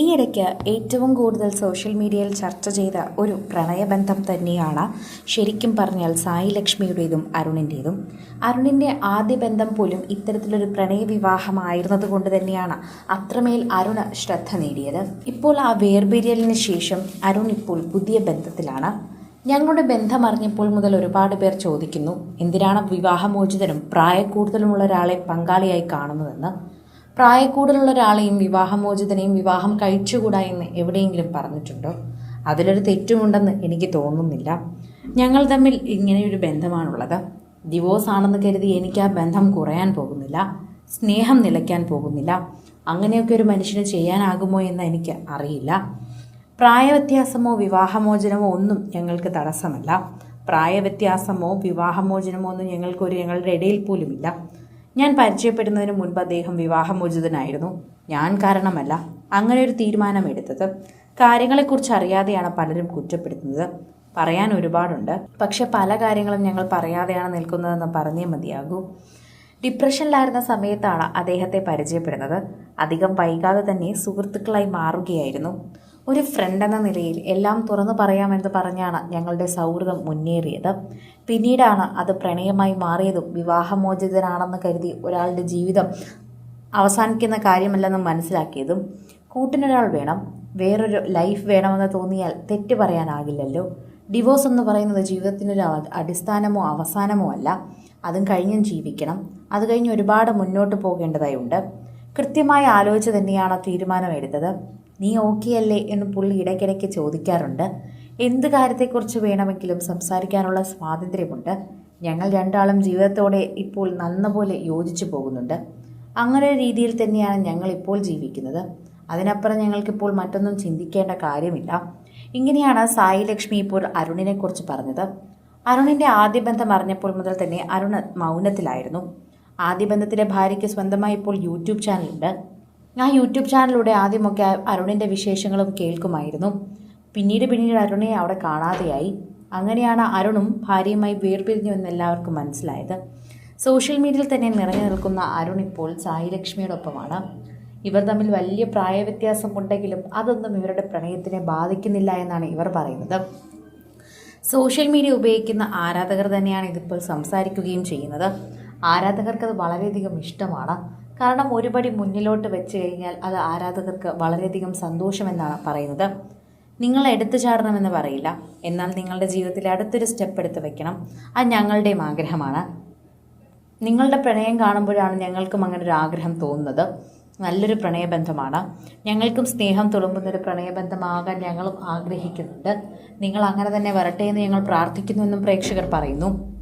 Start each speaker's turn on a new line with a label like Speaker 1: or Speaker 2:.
Speaker 1: ഈയിടയ്ക്ക് ഏറ്റവും കൂടുതൽ സോഷ്യൽ മീഡിയയിൽ ചർച്ച ചെയ്ത ഒരു പ്രണയബന്ധം തന്നെയാണ് ശരിക്കും പറഞ്ഞാൽ സായി ലക്ഷ്മിയുടേതും അരുണിന്റേതും. അരുണിന്റെ ആദ്യ ബന്ധം പോലും ഇത്തരത്തിലൊരു പ്രണയ വിവാഹമായിരുന്നത് കൊണ്ട് തന്നെയാണ് അത്രമേൽ അരുണ് ശ്രദ്ധ നേടിയത്. ഇപ്പോൾ ആ വേർപിരിയലിന് ശേഷം അരുൺ ഇപ്പോൾ പുതിയ ബന്ധത്തിലാണ്. ഞങ്ങളുടെ ബന്ധം അറിഞ്ഞപ്പോൾ മുതൽ ഒരുപാട് പേർ ചോദിക്കുന്നു എന്തിനാണ് വിവാഹമോചിതനും പ്രായക്കൂടുതലുമുള്ള ഒരാളെ പങ്കാളിയായി കാണുന്നതെന്ന്? പ്രായക്കൂടുതലുള്ള ഒരാളെയും വിവാഹമോചിതനെയും വിവാഹം കഴിച്ചുകൂടാ എന്ന് എവിടെയെങ്കിലും പറഞ്ഞിട്ടുണ്ടോ? അതിലൊരു തെറ്റുമുണ്ടെന്ന് എനിക്ക് തോന്നുന്നില്ല. ഞങ്ങൾ തമ്മിൽ ഇങ്ങനെയൊരു ബന്ധമാണുള്ളത്. ഡിവോഴ്സ് ആണെന്ന് കരുതി എനിക്ക് ആ ബന്ധം കുറയാൻ പോകുന്നില്ല. സ്നേഹം നിലയ്ക്കാൻ പോകുന്നില്ല. അങ്ങനെയൊക്കെ ഒരു മനുഷ്യന് ചെയ്യാനാകുമോ എന്ന് എനിക്ക് അറിയില്ല. പ്രായവ്യത്യാസമോ വിവാഹമോചനമോ ഒന്നും ഞങ്ങൾക്ക് തടസ്സമല്ല. പ്രായവ്യത്യാസമോ വിവാഹമോചനമോ ഒന്നും ഞങ്ങൾക്കൊരു ഞങ്ങളുടെ ഇടയിൽ പോലുമില്ല. ഞാൻ പരിചയപ്പെടുന്നതിന് മുൻപ് അദ്ദേഹം വിവാഹമോചിതനായിരുന്നു. ഞാൻ കാരണമല്ല. അങ്ങനെ ഒരു തീരുമാനമെടുത്തത്. കാര്യങ്ങളെക്കുറിച്ച് അറിയാതെയാണ് പലരും കുറ്റപ്പെടുത്തുന്നത്. പറയാൻ ഒരുപാടുണ്ട്. പക്ഷെ പല കാര്യങ്ങളും ഞങ്ങൾ പറയാതെയാണ് നിൽക്കുന്നതെന്ന് പറഞ്ഞേ മതിയാകൂ. ഡിപ്രഷനിലായിരുന്ന സമയത്താണ് അദ്ദേഹത്തെ പരിചയപ്പെടുന്നത്. അധികം വൈകാതെ തന്നെ സുഹൃത്തുക്കളായി മാറുകയായിരുന്നു. ഒരു ഫ്രണ്ട് എന്ന നിലയിൽ എല്ലാം തുറന്നു പറയാമെന്ന് പറഞ്ഞാണ് ഞങ്ങളുടെ സൗഹൃദം മുന്നേറിയത്. പിന്നീടാണ് അത് പ്രണയമായി മാറിയതും വിവാഹമോചിതനാണെന്ന് കരുതി ഒരാളുടെ ജീവിതം അവസാനിക്കുന്ന കാര്യമല്ലെന്ന് മനസ്സിലാക്കിയതും കൂട്ടിനൊരാൾ വേണം വേറൊരു ലൈഫ് വേണമെന്ന് തോന്നിയാൽ തെറ്റ് പറയാനാകില്ലല്ലോ. ഡിവോഴ്സ് എന്ന് പറയുന്നത് ജീവിതത്തിനൊരു അടിസ്ഥാനമോ അവസാനമോ അല്ല. അതും കഴിഞ്ഞും ജീവിക്കണം. അത് കഴിഞ്ഞ് ഒരുപാട് മുന്നോട്ട് പോകേണ്ടതായുണ്ട്. കൃത്യമായി ആലോചിച്ച് തന്നെയാണ് തീരുമാനമെടുത്തത്. നീ ഓക്കെ അല്ലേ എന്ന് പുള്ളി ഇടയ്ക്കിടയ്ക്ക് ചോദിക്കാറുണ്ട്. എന്ത് കാര്യത്തെക്കുറിച്ച് വേണമെങ്കിലും സംസാരിക്കാനുള്ള സ്വാതന്ത്ര്യമുണ്ട്. ഞങ്ങൾ രണ്ടാളും ജീവിതത്തോടെ ഇപ്പോൾ നന്നപോലെ യോജിച്ചു പോകുന്നുണ്ട്. അങ്ങനെ ഒരു രീതിയിൽ തന്നെയാണ് ഞങ്ങൾ ഇപ്പോൾ ജീവിക്കുന്നത്. അതിനപ്പുറം ഞങ്ങൾക്കിപ്പോൾ മറ്റൊന്നും ചിന്തിക്കേണ്ട കാര്യമില്ല. ഇങ്ങനെയാണ് സായി ലക്ഷ്മി ഇപ്പോൾ അരുണിനെക്കുറിച്ച് പറഞ്ഞത്. അരുണിന്റെ ആദ്യ ബന്ധം അറിഞ്ഞപ്പോൾ മുതൽ തന്നെ അരുൺ മൗനത്തിലായിരുന്നു. ആദ്യ ബന്ധത്തിലെ ഭാര്യയ്ക്ക് സ്വന്തമായി ഇപ്പോൾ യൂട്യൂബ് ചാനലുണ്ട്. ആ യൂട്യൂബ് ചാനലിലൂടെ ആദ്യമൊക്കെ അരുണിന്റെ വിശേഷങ്ങളും കേൾക്കുമായിരുന്നു. പിന്നീട് പിന്നീട് അരുണെ അവിടെ കാണാതെയായി. അങ്ങനെയാണ് അരുണും ഭാര്യയുമായി വേർപിരിഞ്ഞു എന്ന് എല്ലാവർക്കും മനസ്സിലായത്. സോഷ്യൽ മീഡിയയിൽ തന്നെ നിറഞ്ഞു നിൽക്കുന്ന അരുൺ ഇപ്പോൾ സായി ലക്ഷ്മിയോടൊപ്പമാണ് ഇവർ തമ്മിൽ വലിയ പ്രായവ്യത്യാസമുണ്ടെങ്കിലും അതൊന്നും ഇവരുടെ പ്രണയത്തിനെ ബാധിക്കുന്നില്ല എന്നാണ് ഇവർ പറയുന്നത്. സോഷ്യൽ മീഡിയ ഉപയോഗിക്കുന്ന ആരാധകർ തന്നെയാണ് ഇതിപ്പോൾ സംസാരിക്കുകയും ചെയ്യുന്നത്. ആരാധകർക്ക് അത് വളരെയധികം ഇഷ്ടമാണ്. കാരണം ഒരുപടി മുന്നിലോട്ട് വെച്ച് കഴിഞ്ഞാൽ അത് ആരാധകർക്ക് വളരെയധികം സന്തോഷമെന്നാണ് പറയുന്നത്. നിങ്ങൾ എടുത്തു ചാടണമെന്ന് പറയില്ല. എന്നാൽ നിങ്ങളുടെ ജീവിതത്തിൽ അടുത്തൊരു സ്റ്റെപ്പ് എടുത്ത് വെക്കണം. അത് ഞങ്ങളുടെയും ആഗ്രഹമാണ്. നിങ്ങളുടെ പ്രണയം കാണുമ്പോഴാണ് ഞങ്ങൾക്കും അങ്ങനെ ഒരു ആഗ്രഹം തോന്നുന്നത്. നല്ലൊരു പ്രണയബന്ധമാണ്. ഞങ്ങൾക്കും സ്നേഹം തുളുമ്പുന്നൊരു പ്രണയബന്ധമാകാൻ ഞങ്ങളും ആഗ്രഹിക്കുന്നുണ്ട്. നിങ്ങൾ അങ്ങനെ തന്നെ വരട്ടെ എന്ന് ഞങ്ങൾ പ്രാർത്ഥിക്കുന്നുവെന്നും പ്രേക്ഷകർ പറയുന്നു.